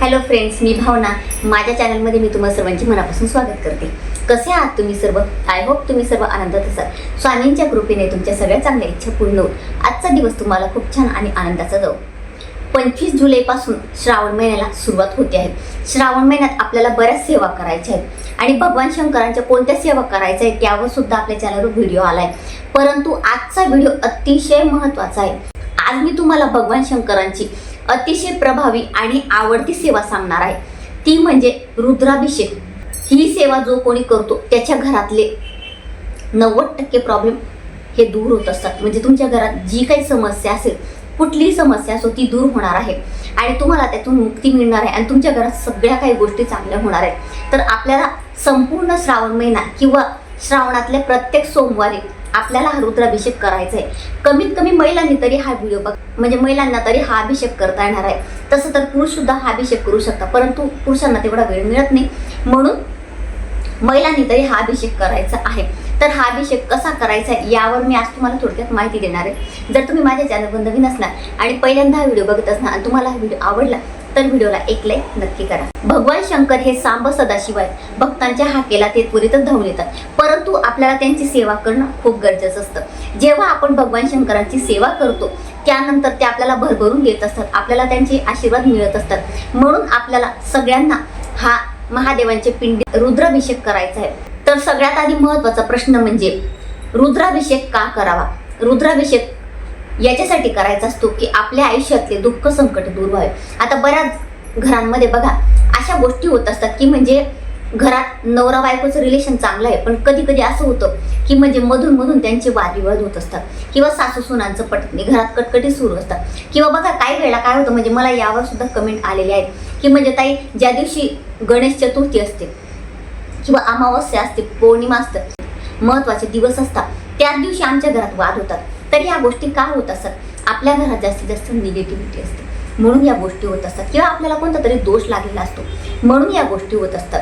Hello friends मी भावना. माझ्या चॅनलमध्ये मी तुम्हाला सर्वांची मनापासून स्वागत करते. कसे आहात तुम्ही सर्व? आय होप तुम्ही सर्व आनंदात असाल. स्वामींच्या कृपेने तुमच्या सगळ्या चांगल्या इच्छा पूर्ण होत आजचा दिवस तुम्हाला खूप छान आणि आनंदाचा जाऊ. पंचवीस जुलैपासून श्रावण महिन्याला सुरुवात होते आहे. श्रावण महिन्यात आपल्याला बऱ्याच सेवा करायच्या आहेत. आणि भगवान शंकरांच्या कोणत्या सेवा करायच्या आहेत त्यावर सुद्धा आपल्या चॅनलवर व्हिडिओ आलाय. परंतु आजचा व्हिडिओ अतिशय महत्त्वाचा आहे. आज मी तुम्हाला भगवान शंकरांची अतिशय प्रभावी आणि आवडती सेवा सांगणार आहे. ती म्हणजे रुद्राभिषेक. ही सेवा जो कोणी करतो त्याच्या घरातले नव्वद टक्के प्रॉब्लेम हे दूर होत असतात. म्हणजे तुमच्या घरात जी काही समस्या असेल कुठलीही समस्या असो ती दूर होणार आहे. आणि तुम्हाला त्यातून मुक्ती मिळणार आहे आणि तुमच्या घरात सगळ्या काही गोष्टी चांगल्या होणार आहेत. तर आपल्याला संपूर्ण श्रावण महिना किंवा श्रावणातल्या प्रत्येक सोमवारी आपल्याला हा रुद्राभिषेक करायचा आहे. कमीत कमी महिलांनी तरी हा व्हिडिओ बघ म्हणजे महिलांना तरी हा अभिषेक करता येणार आहे. तसं तर पुरुषसुद्धा हा अभिषेक करू शकता परंतु पुरुषांना तेवढा वेळ मिळत नाही. म्हणून महिलांनी तरी हा अभिषेक करायचा आहे. तर हा अभिषेक कसा करायचा आहे यावर मी आज तुम्हाला थोडक्यात माहिती देणार आहे. जर तुम्ही माझ्या चॅनलवर नवीन असणार आणि पहिल्यांदा हा व्हिडिओ बघत असणार आणि तुम्हाला हा व्हिडिओ आवडला तर व्हिडिओला एक लाईक नक्की करा. भगवान शंकर हे सांब सदाशिवाय भक्तांच्या हाकेला ते त्वरितच धावून येतात. परंतु आपल्याला त्यांची सेवा करणं खूप गरजेचं असतं. जेव्हा आपण भगवान शंकरांची सेवा करतो त्यानंतर ते आपल्याला भरभरून देत असतात. आपल्याला त्यांचे आशीर्वाद मिळत असतात. म्हणून आपल्याला सगळ्यांना हा महादेवांचे पिंडी रुद्राभिषेक करायचा आहे. तर सगळ्यात आधी महत्त्वाचा प्रश्न म्हणजे रुद्राभिषेक का करावा? रुद्राभिषेक याच्यासाठी करायचा असतो की आपल्या आयुष्यातले दुःख संकट दूर व्हावे. आता बऱ्याच घरांमध्ये बघा अशा गोष्टी होत असतात की म्हणजे घरात नवरा बायकोचं रिलेशन चांगलं आहे पण कधी कधी असं होतं की म्हणजे मधून मधून त्यांचे वादविवाद होत असतात. किंवा सासू सुनांचं पटत नाही घरात कटकटी सुरू असतात. किंवा बघा काही वेळेला काय होतं म्हणजे मला यावर सुद्धा कमेंट आलेले आहेत. की म्हणजे ताई ज्या दिवशी गणेश चतुर्थी असते किंवा अमावस्या असते पौर्णिमा असतं महत्त्वाचे दिवस असतात त्याच दिवशी आमच्या घरात वाद होतात. तर या गोष्टी का होत असतात? आपल्या घरात जास्तीत जास्त निगेटिव्हिटी असते. म्हणून या गोष्टी होत असतात. किंवा आपल्याला कोणता तरी दोष लागलेला असतो. म्हणून या गोष्टी होत असतात.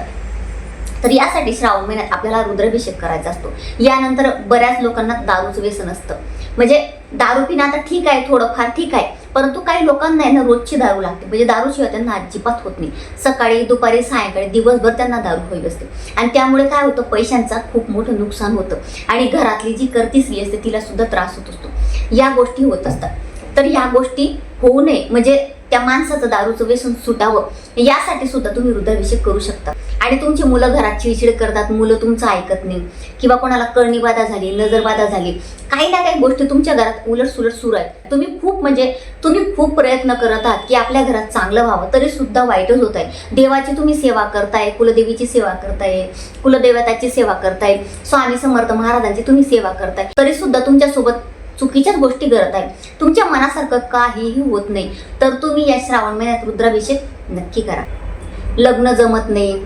तर यासाठी श्रावण महिन्यात आपल्याला रुद्राभिषेक करायचा असतो. यानंतर बऱ्याच लोकांना दारूचं व्यसन असतं. म्हणजे दारू पिणं आता ठीक आहे थोडंफार ठीक आहे परंतु काही लोकांना आहे ना रोजची दारू लागते. म्हणजे दारूशिवाय त्यांना अजिबात होत नाही. सकाळी दुपारी सायंकाळी दिवसभर त्यांना दारू होईल असते आणि त्यामुळे काय होतं पैशांचा खूप मोठं नुकसान होतं. आणि घरातली जी करती स्त्री असते तिला सुद्धा त्रास होत असतो. या गोष्टी होत असतात. तर या गोष्टी होऊ नये. म्हणजे त्या माणसाचं दारूचं व्यसन सुटावं. यासाठी सुद्धा तुम्ही हृदयाभिषेक करू शकता. आणि तुमची मुलं घरात चिडचिड करतात मुलं तुमचं ऐकत नाही. किंवा कोणाला कळणीबाधा झाली नजरबाधा झाली काही ना काही गोष्टी तुमच्या घरात उलट सुलट सुरू आहेत. तुम्ही खूप म्हणजे तुम्ही खूप प्रयत्न करत आहात की आपल्या घरात चांगलं व्हावं तरी सुद्धा वाईटच होत आहे. देवाची तुम्ही सेवा करताय कुलदेवीची सेवा करताय कुलदेवताची सेवा करताय स्वामी समर्थ महाराजांची तुम्ही सेवा करताय तरी सुद्धा तुमच्यासोबत चुकीच्याच गोष्टी करत आहे तुमच्या मनासारखं काहीही होत नाही. तर तुम्ही या श्रावण महिन्यात रुद्राभिषेक नक्की करा. लग्न जमत नाही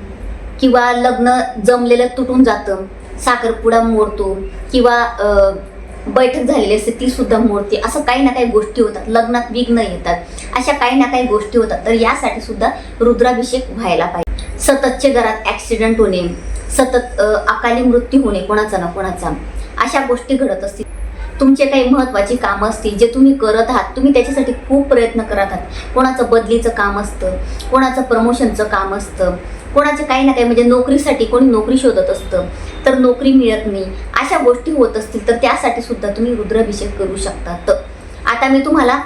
किंवा लग्न जमलेलं तुटून जातं. साखरपुडा मोडतो किंवा बैठक झालेली असते ती सुद्धा मोडते. असं काही ना काही गोष्टी होतात. लग्नात विघ्न येतात. अशा काही ना काही गोष्टी होतात. तर यासाठी सुद्धा रुद्राभिषेक व्हायला पाहिजे. सततचे घरात ॲक्सिडेंट होणे सतत अकाली मृत्यू होणे कोणाचा ना कोणाचा. अशा गोष्टी घडत असतील. तुमचे काही महत्वाची कामं असतील जे तुम्ही करत आहात तुम्ही त्याच्यासाठी खूप प्रयत्न करत आहात. कोणाचं बदलीचं काम असतं कोणाचं प्रमोशनचं काम असतं कोणाचे काही ना काही म्हणजे नोकरीसाठी कोणी नोकरी शोधत असतं तर नोकरी मिळत नाही. अशा गोष्टी होत असतील तर त्यासाठी सुद्धा तुम्ही रुद्राभिषेक करू शकता. तर आता मी तुम्हाला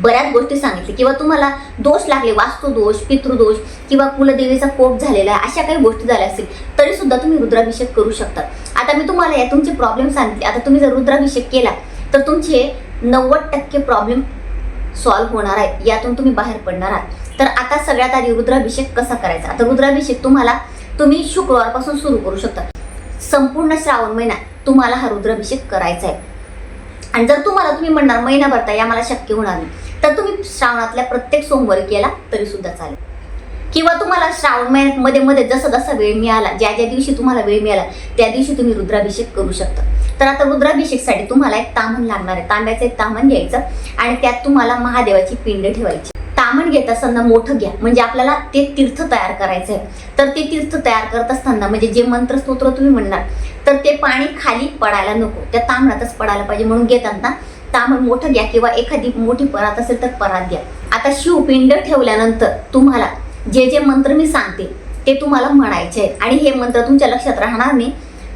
बऱ्याच गोष्टी सांगितल्या. किंवा तुम्हाला दोष लागले वास्तुदोष पितृदोष किंवा कुलदेवीचा कोप झालेला आहे अशा काही गोष्टी झाल्या असतील तरी सुद्धा तुम्ही रुद्राभिषेक करू शकता. आता मी तुम्हाला या तुमचे प्रॉब्लेम सांगितले. आता तुम्ही जर रुद्राभिषेक केला तर तुमचे नव्वद टक्के प्रॉब्लेम सॉल्व्ह होणार आहे. यातून तुम्ही बाहेर पडणार आहात. तर आता सगळ्यात आधी रुद्राभिषेक कसा करायचा? आता रुद्राभिषेक तुम्हाला तुम्ही शुक्रवारपासून सुरू करू शकता. संपूर्ण श्रावण महिना तुम्हाला हा रुद्राभिषेक करायचा आहे. आणि जर तुम्हाला तुम्ही म्हणणार महिना भरता या मला शक्य होणार नाही. तर तुम्ही श्रावणातल्या प्रत्येक सोमवारी केला तरी सुद्धा चालेल. किंवा तुम्हाला श्रावण महिन्यात मध्ये मध्ये जसा जसा वेळ मिळाला ज्या ज्या दिवशी तुम्हाला वेळ मिळाला त्या दिवशी तुम्ही रुद्राभिषेक करू शकता. तर आता रुद्राभिषेकसाठी तुम्हाला एक तामण लागणार आहे. तांब्याचं एक तामण घ्यायचं आणि त्यात तुम्हाला महादेवाची पिंड ठेवायची. तामण घेत असताना मोठं घ्या. म्हणजे आपल्याला ते तीर्थ तयार करायचं आहे तर ते तीर्थ तयार करत असताना म्हणजे जे मंत्र स्तोत्र तुम्ही म्हणणार तर ते पाणी खाली पडायला नको. त्या तांबणातच पडायला पाहिजे म्हणून घेताना तामण मोठं घ्या किंवा एखादी मोठी परात असेल तर परात घ्या आता शिवपिंड ठेवल्यानंतर तुम्हाला जे जे मंत्र मी सांगते ते तुम्हाला म्हणायचे आहेत. आणि हे मंत्र तुमच्या लक्षात राहणार नाही.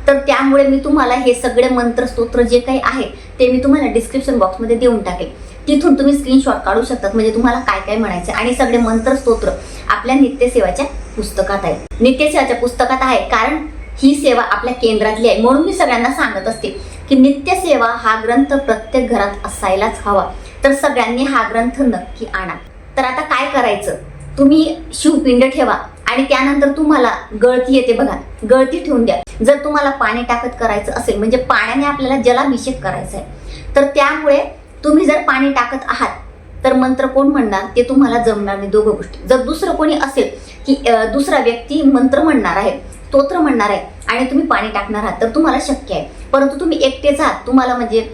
तर त्यामुळे मी तुम्हाला हे सगळे मंत्र स्तोत्र जे काही आहे ते मी तुम्हाला डिस्क्रिप्शन बॉक्समध्ये देऊन टाकेल तिथून तुम्ही स्क्रीनशॉट काढू शकतात. म्हणजे तुम्हाला काय काय म्हणायचं आहे. आणि सगळे मंत्र स्तोत्र आपल्या नित्यसेवाच्या पुस्तकात आहे नित्यसेवाच्या पुस्तकात आहे. कारण ही सेवा आपल्या केंद्रातली आहे. म्हणून मी सगळ्यांना सांगत असते. की नित्यसेवा हा ग्रंथ प्रत्येक घरात असायलाच हवा. तर सगळ्यांनी हा ग्रंथ नक्की आणा. तर आता काय करायचं? तुम्ही शिवपिंड ठेवा आणि त्यानंतर तुम्हाला गळती येते बघा. गळती ठेवून द्या. जर तुम्हाला पाणी टाकत करायचं असेल म्हणजे पाण्याने आपल्याला जलाभिषेक करायचा आहे तर त्यामुळे तुम्ही जर पाणी टाकत आहात तर मंत्र कोण म्हणणार? ते तुम्हाला जमणार नाही. दोघं गोष्टी. जर दुसरं कोणी असेल की दुसरा व्यक्ती मंत्र म्हणणार आहे स्तोत्र म्हणणार आहे आणि तुम्ही पाणी टाकणार आहात तर तुम्हाला शक्य आहे. परंतु तुम्ही एकटेच आहात तुम्हाला म्हणजे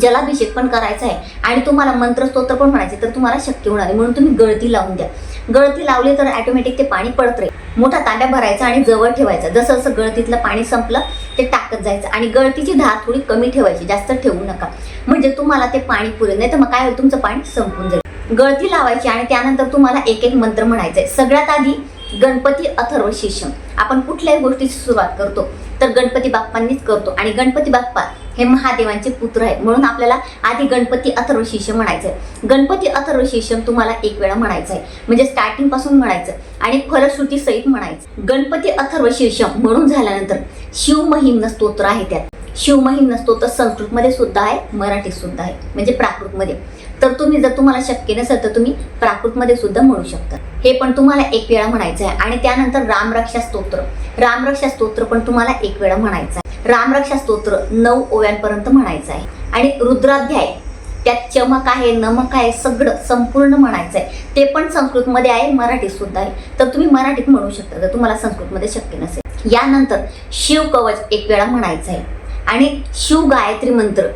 जलाभिषेक पण करायचा आहे आणि तुम्हाला मंत्रस्तोत्र पण म्हणायचे तर तुम्हाला शक्य होणार आहे. म्हणून तुम्ही गळती लावून द्या. गळती लावली तर ॲटोमॅटिक ते पाणी पडत राहील मोठा तांब्या भरायचा आणि जवळ ठेवायचा. जसं जसं गळतीतलं पाणी संपलं ते टाकत जायचं. आणि गळतीची धार थोडी कमी ठेवायची जास्त ठेवू नका. म्हणजे तुम्हाला ते पाणी पुरेल. नाही तर मग काय होईल? तुमचं पाणी संपून जाईल. गळती लावायची आणि त्यानंतर तुम्हाला एक एक मंत्र म्हणायचा आहे सगळ्यात आधी गणपती अथर्व शिष्य. आपण कुठल्याही गोष्टीची सुरुवात करतो तर गणपती बाप्पांनीच करतो. आणि गणपती बाप्पा हे महादेवांचे पुत्र आहेत. म्हणून आपल्याला आधी गणपती अथर्व शिष्य म्हणायचं आहे गणपती अथर्व शिष्य तुम्हाला एक वेळा म्हणायचं आहे म्हणजे स्टार्टिंगपासून म्हणायचं आणि फलश्रुती सहित म्हणायचं गणपती अथर्व शीर्ष म्हणून झाल्यानंतर शिवमहिम्न स्तोत्र आहे त्यात. शिवमही नसतो तर संस्कृतमध्ये सुद्धा आहे मराठीत सुद्धा आहे. म्हणजे प्राकृतमध्ये. तर तुम्ही जर तुम्हाला शक्य नसेल तर तुम्ही प्राकृतमध्ये सुद्धा म्हणू शकता. हे पण तुम्हाला एक वेळा म्हणायचं आहे. आणि त्यानंतर रामरक्षा स्तोत्र. रामरक्षा स्तोत्र पण तुम्हाला एक वेळा म्हणायचं आहे. रामरक्षा स्तोत्र नऊ ओव्यांपर्यंत म्हणायचं आहे. आणि रुद्राध्याय त्यात चमक आहे नमक आहे सगळं संपूर्ण म्हणायचं आहे. ते पण संस्कृतमध्ये आहे मराठीत सुद्धा आहे. तर तुम्ही मराठीत म्हणू शकता जर तुम्हाला संस्कृतमध्ये शक्य नसेल. यानंतर शिव कवच एक वेळा म्हणायचं आहे. आणि शिव गायत्री मंत्र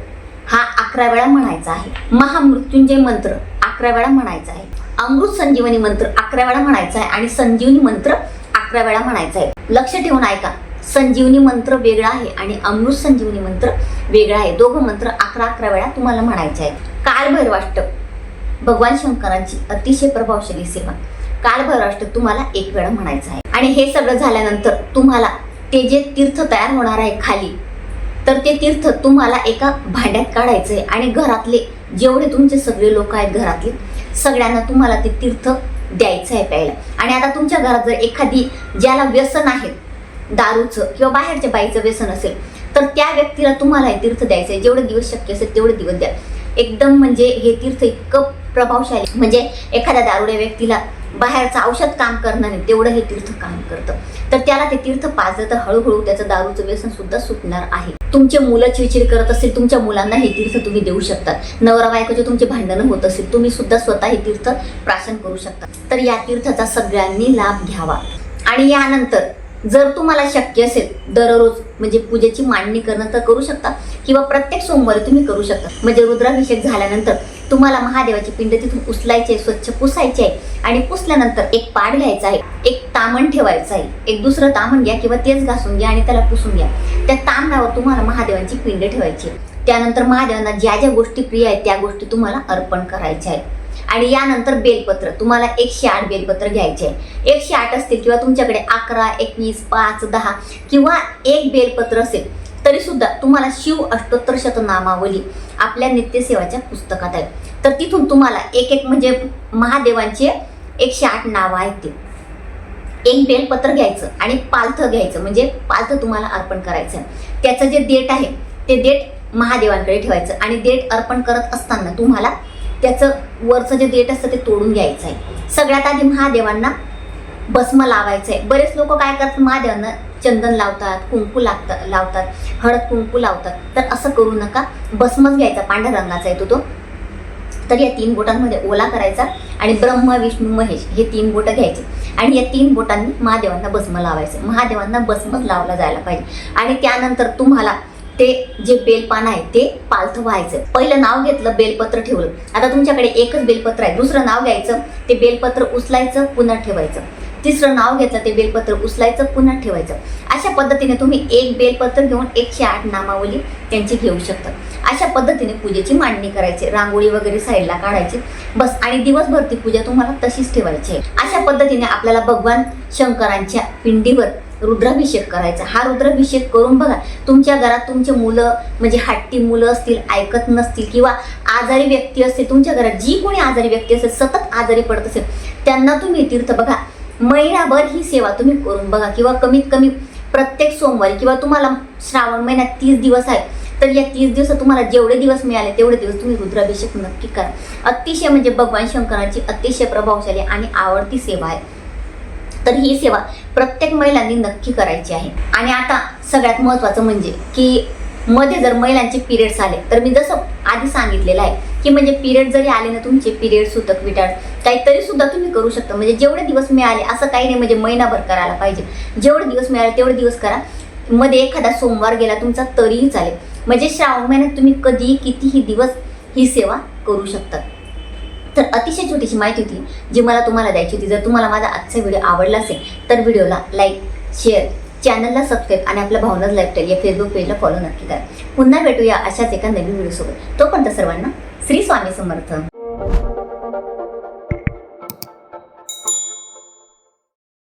हा अकरा वेळा म्हणायचा आहे. महामृत्युंजय मंत्र अकरा वेळा म्हणायचा आहे. अमृत संजीवनी मंत्र अकरा वेळा म्हणायचा आहे आणि संजीवनी मंत्र अकरा वेळा म्हणायचा आहे. लक्ष ठेवून ऐका. संजीवनी मंत्र वेगळा आहे आणि अमृत संजीवनी मंत्र वेगळा आहे. दोघं मंत्र अकरा अकरा वेळा तुम्हाला म्हणायचे आहेत. कालभैरवाष्टक भगवान शंकरांची अतिशय प्रभावशाली सेवा. कालभैरवाष्टक तुम्हाला एक वेळा म्हणायचं आहे. आणि हे सगळं झाल्यानंतर तुम्हाला ते जे तीर्थ तयार होणार आहे खाली तर ते तीर्थ तुम्हाला एका भांड्यात काढायचं आहे आणि घरातले जेवढे तुमचे सगळे लोक आहेत घरातले सगळ्यांना तुम्हाला ते तीर्थ द्यायचं आहे प्यायला. आणि आता तुमच्या घरात जर एखादी ज्याला व्यसन आहे दारूचं किंवा बाहेरच्या बाईचं व्यसन असेल तर त्या व्यक्तीला तुम्हाला हे तीर्थ द्यायचं आहे जेवढे दिवस शक्य असेल तेवढे दिवस द्या. एकदम म्हणजे हे तीर्थ इतकं प्रभावशाली. म्हणजे एखाद्या दारुड्या व्यक्तीला बाहेरचं औषध काम करणार नाही तेवढं हे तीर्थ काम करतं. तर त्याला ते तीर्थ पाजलं तर हळूहळू त्याचं दारूचं व्यसन सुद्धा सुटणार आहे. तुमचे मुलं चिडचिड करत असतील तुमच्या मुलांना हे तीर्थ तुम्ही देऊ शकतात. नवरा बायकोचे तुमचे भांडणं होत असेल तुम्ही सुद्धा स्वतः हे तीर्थ प्राशन करू शकता. तर या तीर्थाचा सगळ्यांनी लाभ घ्यावा. आणि यानंतर जर तुम्हाला शक्य असेल दररोज म्हणजे पूजेची मांडणी करणं तर करू शकता किंवा प्रत्येक सोमवारी तुम्ही करू शकता. म्हणजे रुद्राभिषेक झाल्यानंतर तुम्हाला महादेवाची पिंड तिथून उचलायचे स्वच्छ पुसायचे आहे आणि पुसल्यानंतर एक पाड घ्यायचा आहे एक तामण ठेवायचं आहे. एक दुसरं तामण घ्या किंवा तेच घासून घ्या आणि त्याला पुसून घ्या. त्या तामणावर तुम्हाला महादेवांची पिंड ठेवायची आहे. त्यानंतर महादेवांना ज्या ज्या गोष्टी प्रिय आहेत त्या गोष्टी तुम्हाला अर्पण करायच्या आहेत. आणि यानंतर बेलपत्र तुम्हाला एकशे आठ बेलपत्र घ्यायचे आहे. एकशे आठ असतील किंवा तुमच्याकडे अकरा एकवीस पाच दहा किंवा एक बेलपत्र असेल तरी सुद्धा तुम्हाला शिव अष्टोत्तर शतनामावली आपल्या नित्यसेवाच्या पुस्तकात आहे. तर तिथून तुम्हाला एक एक म्हणजे महादेवांचे एकशे आठ नावं आहेत ते. एक बेलपत्र घ्यायचं आणि पालथं घ्यायचं म्हणजे पालथं तुम्हाला अर्पण करायचं त्याचं जे देठ आहे ते देठ महादेवांकडे ठेवायचं आणि देठ अर्पण करत असताना तुम्हाला त्याचं वरचं जे देठ असतं ते तोडून घ्यायचं आहे. सगळ्यात आधी महादेवांना भस्म लावायचं आहे. बरेच लोक काय करतात महादेवांना चंदन लावतात कुंकू लागतात लावतात हळद कुंकू लावतात. तर असं करू नका. भस्मच घ्यायचा पांढऱ्या रंगाचा येतो तो. तर या तीन बोटांमध्ये ओला करायचा आणि ब्रह्म विष्णू महेश हे तीन बोटं घ्यायचे. आणि या तीन बोटांनी महादेवांना भस्म लावायचं. महादेवांना भस्मच लावला जायला पाहिजे. आणि त्यानंतर तुम्हाला ते जे बेलपान आहे ते पालथं व्हायचं. पहिलं नाव घेतलं बेलपत्र ठेवलं. आता तुमच्याकडे एकच बेलपत्र आहे. दुसरं नाव घ्यायचं ते बेलपत्र उचलायचं पुन्हा ठेवायचं. तिसरं नाव घेतलं ते बेलपत्र उचलायचं पुन्हा ठेवायचं. अशा पद्धतीने तुम्ही एक बेलपत्र घेऊन एकशे आठ नामावली त्यांची घेऊ शकता. अशा पद्धतीने पूजेची मांडणी करायची रांगोळी वगैरे साईडला काढायची. बस आणि दिवसभर ती पूजा तुम्हाला तशीच ठेवायची आहे. अशा पद्धतीने आपल्याला भगवान शंकरांच्या पिंडीवर रुद्राभिषेक करायचा. हा रुद्राभिषेक करून बघा तुमच्या घरात तुमचे मुलं म्हणजे हट्टी मुलं असतील ऐकत नसतील किंवा आजारी व्यक्ती असतील तुमच्या घरात जी कोणी आजारी व्यक्ती असेल सतत आजारी पडत असेल त्यांना तुम्ही तीर्थ बघा. महिनाभर ही सेवा तुम्ही करून बघा. किंवा कमीत कमी प्रत्येक सोमवारी किंवा तुम्हाला श्रावण महिन्यात तीस दिवस आहे तर या तीस दिवसात तुम्हाला जेवढे दिवस मिळाले तेवढे दिवस तुम्ही रुद्राभिषेक नक्की करा. अतिशय म्हणजे भगवान शंकराची अतिशय प्रभावशाली आणि आवडती सेवा आहे. तर ही सेवा प्रत्येक महिलांनी नक्की करायची आहे. आणि आता सगळ्यात महत्त्वाचं म्हणजे की मध्ये जर महिलांचे पिरियड्स आले तर मी जसं आधी सांगितलेलं आहे की म्हणजे पिरियड जरी आले ना तुमचे पिरियड सुतक विटाळ. काहीतरी सुद्धा तुम्ही करू शकता. म्हणजे जेवढे दिवस मिळाले असं काही नाही म्हणजे महिनाभर करायला पाहिजे. जेवढे दिवस मिळाले तेवढे दिवस करा. मध्ये एखादा सोमवार गेला तुमचा तरीही चालेल. म्हणजे श्रावण महिन्यात तुम्ही कधी कितीही दिवस ही सेवा करू शकता. तर अतिशय छोटीशी माहिती होती जी मला तुम्हाला द्यायची होती. जर तुम्हाला माझा आजचा व्हिडिओ आवडला असेल तर व्हिडिओला लाईक शेअर चॅनलला सबस्क्राईब आणि आपल्या भावनाच लाईफस्टाईल या फेसबुक पेजला फॉलो नक्की करा. पुन्हा भेटूया अशाच एका नवीन व्हिडिओसोबत तोपर्यंत सर्वांना श्री स्वामी समर्थ.